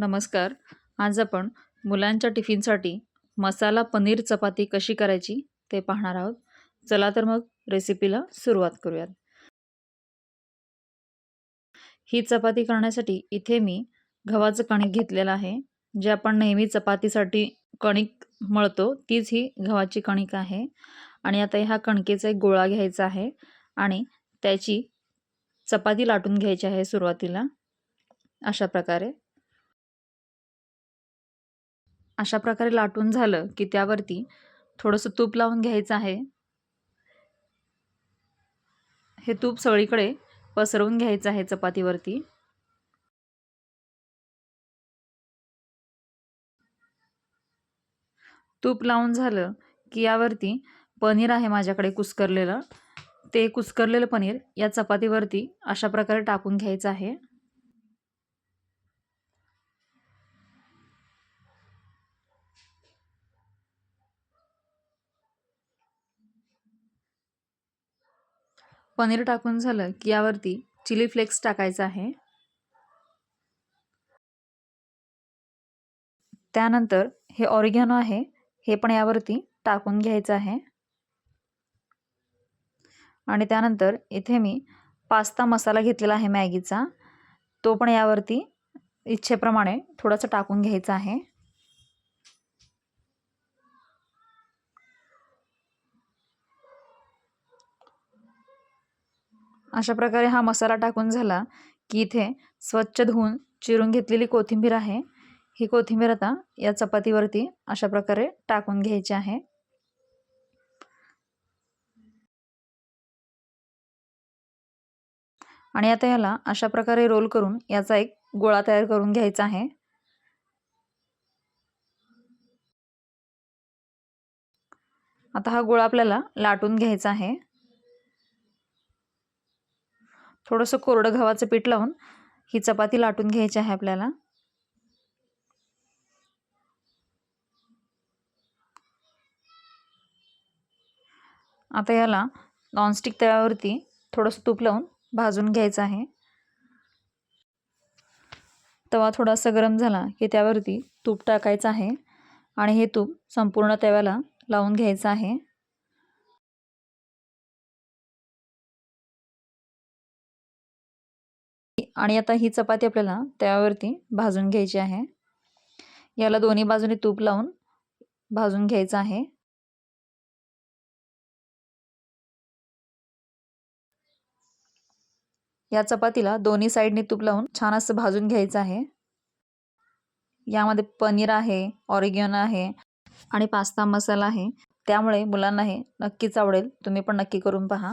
नमस्कार. आज आपण मुलांच्या टिफिनसाठी मसाला पनीर चपाती कशी करायची ते पाहणार आहोत. चला तर मग रेसिपीला सुरुवात करूयात. ही चपाती करण्यासाठी इथे मी गव्हाचं कणिक घेतलेलं आहे. जे आपण नेहमी चपातीसाठी कणिक मळतो तीच ही गव्हाची कणिक आहे. आणि आता ह्या कणकेचा एक गोळा घ्यायचा आहे आणि त्याची चपाती लाटून घ्यायची आहे सुरुवातीला. अशा प्रकारे. अशा प्रकारे लाटून झालं की त्यावरती थोडंसं तूप लावून घ्यायचं आहे. हे तूप सगळीकडे पसरवून घ्यायचं आहे चपातीवरती. तूप लावून झालं की यावरती पनीर आहे माझ्याकडे कुस्करलेलं. ते कुस्करलेलं पनीर या चपातीवरती अशा प्रकारे टाकून घ्यायचं आहे. पनीर टाकून झालं की यावरती चिली फ्लेक्स टाकायचं आहे. त्यानंतर हे ऑरिगॅनो आहे हे पण यावरती टाकून घ्यायचं आहे. आणि त्यानंतर इथे मी पास्ता मसाला घेतलेला आहे मॅगीचा तो पण यावरती इच्छेप्रमाणे थोडंसं टाकून घ्यायचा आहे. अशा प्रकारे हा मसाला टाकून झाला की इथे स्वच्छ धुवून चिरून घेतलेली कोथिंबीर आहे. ही कोथिंबीर आता या चपातीवरती अशा प्रकारे टाकून घ्यायची आहे. आणि आता याला अशा प्रकारे रोल करून याचा एक गोळा तयार करून घ्यायचा आहे. आता हा गोळा आपल्याला लाटून घ्यायचा आहे. थोडंसं कोरडं गव्हाचं पीठ लावून ही चपाती लाटून घ्यायची आहे आपल्याला. आता याला नॉनस्टिक तव्यावरती थोडंसं तूप लावून भाजून घ्यायचं आहे. तवा थोडासा गरम झाला की त्यावरती तूप टाकायचं आहे आणि हे तूप संपूर्ण तव्याला लावून घ्यायचं आहे. आणि आता ही चपाती आपल्याला त्यावरती भाजून घ्यायची आहे. याला दोन्ही बाजूने तूप लावून भाजून घ्यायचं आहे. या चपातीला दोन्ही साईडने तूप लावून छान असं भाजून घ्यायचं आहे. यामध्ये पनीर आहे ऑरिगॅनो आहे आणि पास्ता मसाला आहे. त्यामुळे मुलांना हे नक्कीच आवडेल. तुम्ही पण नक्की करून पहा.